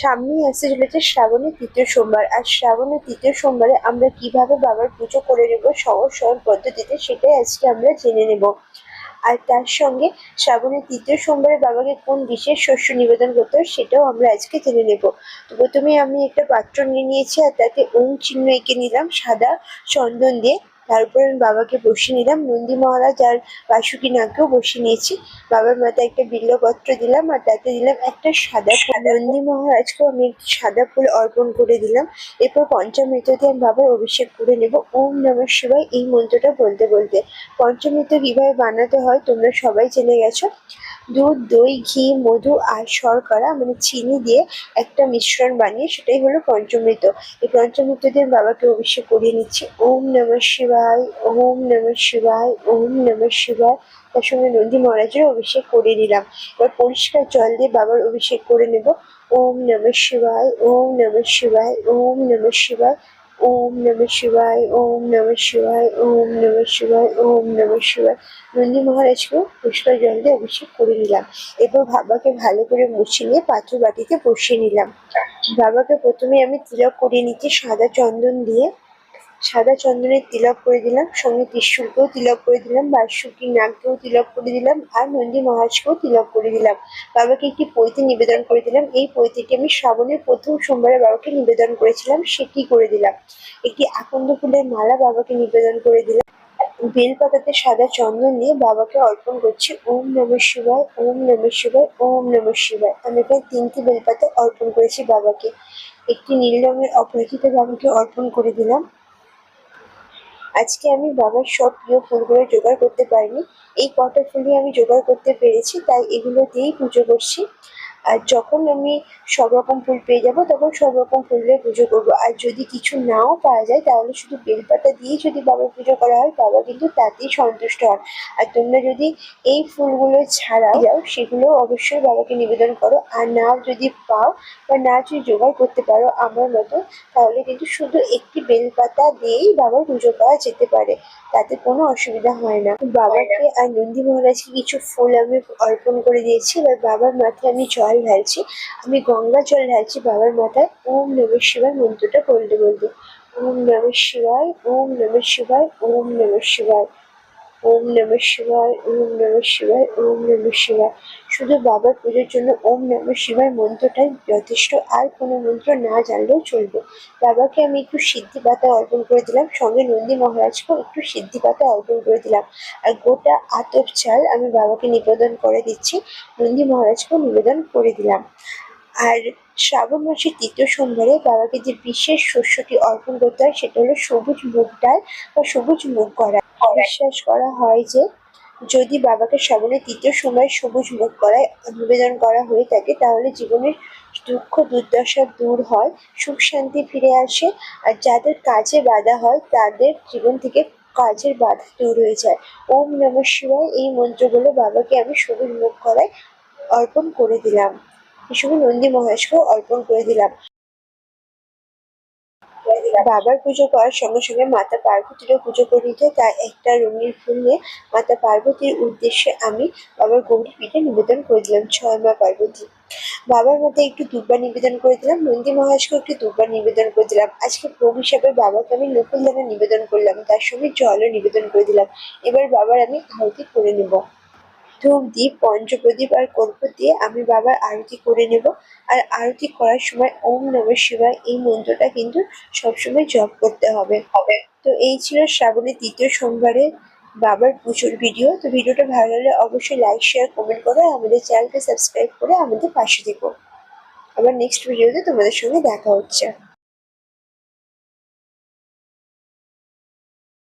সামনেই আসতে চলেছে শ্রাবণের তৃতীয় সোমবার। আর শ্রাবণের তৃতীয় সোমবারে আমরা কীভাবে বাবার পুজো করে নেব, সহজ সরল পদ্ধতিতে সেটাই আজকে আমরা জেনে নেব। আর তার সঙ্গে শ্রাবণের তৃতীয় সোমবারে বাবাকে কোন বিশেষ শস্য নিবেদন করতে হয় সেটাও আমরা আজকে জেনে নেব। তো প্রথমে আমি একটা পাত্র নিয়ে নিয়েছি আর তাতে ওম চিহ্ন এঁকে নিলাম, সাদা চন্দন দিয়ে। তারপর আমি বাবাকে বসিয়ে নিলাম। নন্দী মহারাজ আর বাসুকি নাগকেও বসিয়ে নিয়েছি। বাবার মাথায় একটা বিল্লপত্র দিলাম আর তাতে দিলাম একটা সাদা ফুল। নন্দী মহারাজকেও আমি সাদা ফুল অর্পণ করে দিলাম। এরপর পঞ্চামৃত দিয়ে আমি বাবার অভিষেক করে নেব। ওম নমঃ শিবায় এই মন্ত্রটা বলতে বলতে। পঞ্চামৃত কীভাবে বানাতে হয় তোমরা সবাই জেনে গেছো। দুধ, দই, ঘি, মধু আর শর্করা মানে চিনি দিয়ে একটা মিশ্রণ বানিয়ে সেটাই হলো পঞ্চমৃত। এই পঞ্চামৃত দিয়ে বাবাকে অভিষেক করিয়ে নিচ্ছি। ওম নমঃ শিবায়, ওম নমঃ শিবায়, ওম নমঃ শিবায়। তার সঙ্গে নন্দী মহারাজের অভিষেক করে নিলাম। এবার পরিষ্কার জল দিয়ে বাবার অভিষেক করে নেব। ওম নমঃ শিবায়, ওম নমঃ শিবায়, ওম নমঃ শিবায়। ওম নমঃ শিবায়, ওম নমঃ শিবায়, ওম নমঃ শিবায়, ওম নমঃ শিবায়। নন্দী মহারাজকেও পুষ্কর জল দিয়ে অভিষেক করে নিলাম। এরপর বাবাকে ভালো করে মুছে নিয়ে পাথর বাটিতে বসিয়ে নিলাম। বাবাকে প্রথমে আমি তিলক করিয়ে নিচ্ছি সাদা চন্দন দিয়ে সাদা চন্দনের তিলক করে দিলাম, সঙ্গে ত্রিশূলকেও তিলক করে দিলাম বার্ষিকী নাগকেও তিলক করে দিলাম আর নন্দী মহারাজকেও তিলক করে দিলাম। বাবাকে একটি পৈতে নিবেদন করে দিলাম। এই পৈতেটি আমি শ্রাবণের প্রথম সোমবারে বাবাকে নিবেদন করেছিলাম সেটি করে দিলাম? একটি আকন্দ ফুলের মালা বাবাকে নিবেদন করে দিলাম। বেলপাতাতে সাদা চন্দন নিয়ে বাবাকে অর্পণ করছি। ওম নমঃ শিবায়, ওম নমঃ শিবায়, ওম নমঃ শিবায়। আমি প্রায় তিনটি বেলপাতা অর্পণ করেছি বাবাকে। একটি নীল রঙের অপরাজিতা বাবাকে অর্পণ করে দিলাম। আজকে আমি বাবার সব প্রিয় ফুলগুলো জোগাড় করতে পারিনি। এই কটা ফুলই আমি জোগাড় করতে পেরেছি, তাই এগুলো দিয়েই পুজো করছি। আর যখন আমি সব রকম ফুল পেয়ে যাব, তখন সব রকম ফুল দিয়ে পুজো করব। আর যদি কিছু নাও পাওয়া যায়, তাহলে শুধু বেলপাতা দিয়েই যদি বাবার পুজো করা হয়, বাবা কিন্তু তাতেই সন্তুষ্ট হন। আর তোমরা যদি এই ফুলগুলো ছাড়াও যাও, সেগুলো অবশ্যই বাবাকে নিবেদন করো। আর নাও যদি পাও বা না যদি জোগাড় করতে পারো আমার মতো, তাহলে কিন্তু শুধু একটি বেলপাতা দিয়েই বাবার পুজো করা যেতে পারে। তাতে কোনো অসুবিধা হয় না। বাবাকে আর নন্দী মহারাজকে কিছু ফুল আমি অর্পণ করে দিয়েছি। এবার বাবার মাথায় আমি জল ঢালছি, আমি গঙ্গা জল ঢালছি, বাবার মাথায় ওম নমঃ শিবায় মন্ত্রটা বলতে বলতে ওম নমের শিবায়, ওম নমের শিবায়, ওম নমঃ শিবায়। ওম নমঃ শিবায়, ওম নমঃ শিবায়, ওম নমঃ শিবায়। শুধু বাবার পুজোর জন্য ওম নমঃ শিবায় মন্ত্রটাই যথেষ্ট, আর কোনো মন্ত্র না জানলেও চলবে। বাবাকে আমি একটু সিদ্ধি পাতা অর্পণ করে দিলাম, সঙ্গে নন্দী মহারাজকেও একটু সিদ্ধি পাতা অর্পণ করে দিলাম। আর গোটা আতপ চাল আমি বাবাকে নিবেদন করে দিচ্ছি, নন্দী মহারাজকেও নিবেদন করে দিলাম। আর শ্রাবণ মাসের তৃতীয় সোমবারে বাবাকে যে বিশেষ শস্যটি অর্পণ করতে হয়, সেটা হলো সবুজ মুগ ডাল বা সবুজ মুগ করা। বিশ্বাস করা হয় যে, যদি বাবাকে শ্রাবণের তৃতীয় সময় সবুজ মুখ করায়, নিবেদন করা হয়ে থাকে, তাহলে জীবনের দুঃখ, দুর্দশা দূর হয়, সুখ শান্তি ফিরে আসে, আর যাদের কাজে বাধা হয়, তাদের জীবন থেকে কাজের বাধা দূর হয়ে যায়। ওম নমঃ শিবায়, এই মন্ত্রগুলো বাবাকে আমি সবুজ মুখ করায় অর্পণ করে দিলাম। এসব নন্দী মহারাজকেও অর্পণ করে দিলাম। বাবার পুজো করার সঙ্গে সঙ্গে মাতা পার্বতীরও পুজো করে দিতে তাই একটা রঙিন ফুল নিয়ে মাতা পার্বতীর উদ্দেশ্যে আমি বাবার গৌরী পিঠে নিবেদন করে দিলাম। ছয় মা পার্বতী। বাবার মধ্যে একটু দুব্বা নিবেদন করে দিলাম। নন্দী মহারাজকে একটু দুব্বা নিবেদন করে দিলাম। আজকে ভোগ হিসাবে বাবাকে আমি নকুল দানা নিবেদন করলাম। তার সঙ্গে জলও নিবেদন করে দিলাম। এবার বাবার আমি আরতি করে নেব। ধূপ দ্বীপ পঞ্চপ্রদীপ আর কর্পূর দিয়ে আমি বাবার আরতি করে নেব। আর আরতি করার সময় ওম নমঃ শিবায় এই মন্ত্রটা কিন্তু সবসময় জপ করতে হবে। হবে তো এই ছিল শ্রাবণের তৃতীয় সোমবারে বাবার পুজোর ভিডিও। তো ভিডিওটা ভালো লাগলে অবশ্যই লাইক শেয়ার কমেন্ট করো আমাদের চ্যানেলকে সাবস্ক্রাইব করে আমাদের পাশে থেকো। আবার নেক্সট ভিডিওতে তোমাদের সঙ্গে দেখা হচ্ছে।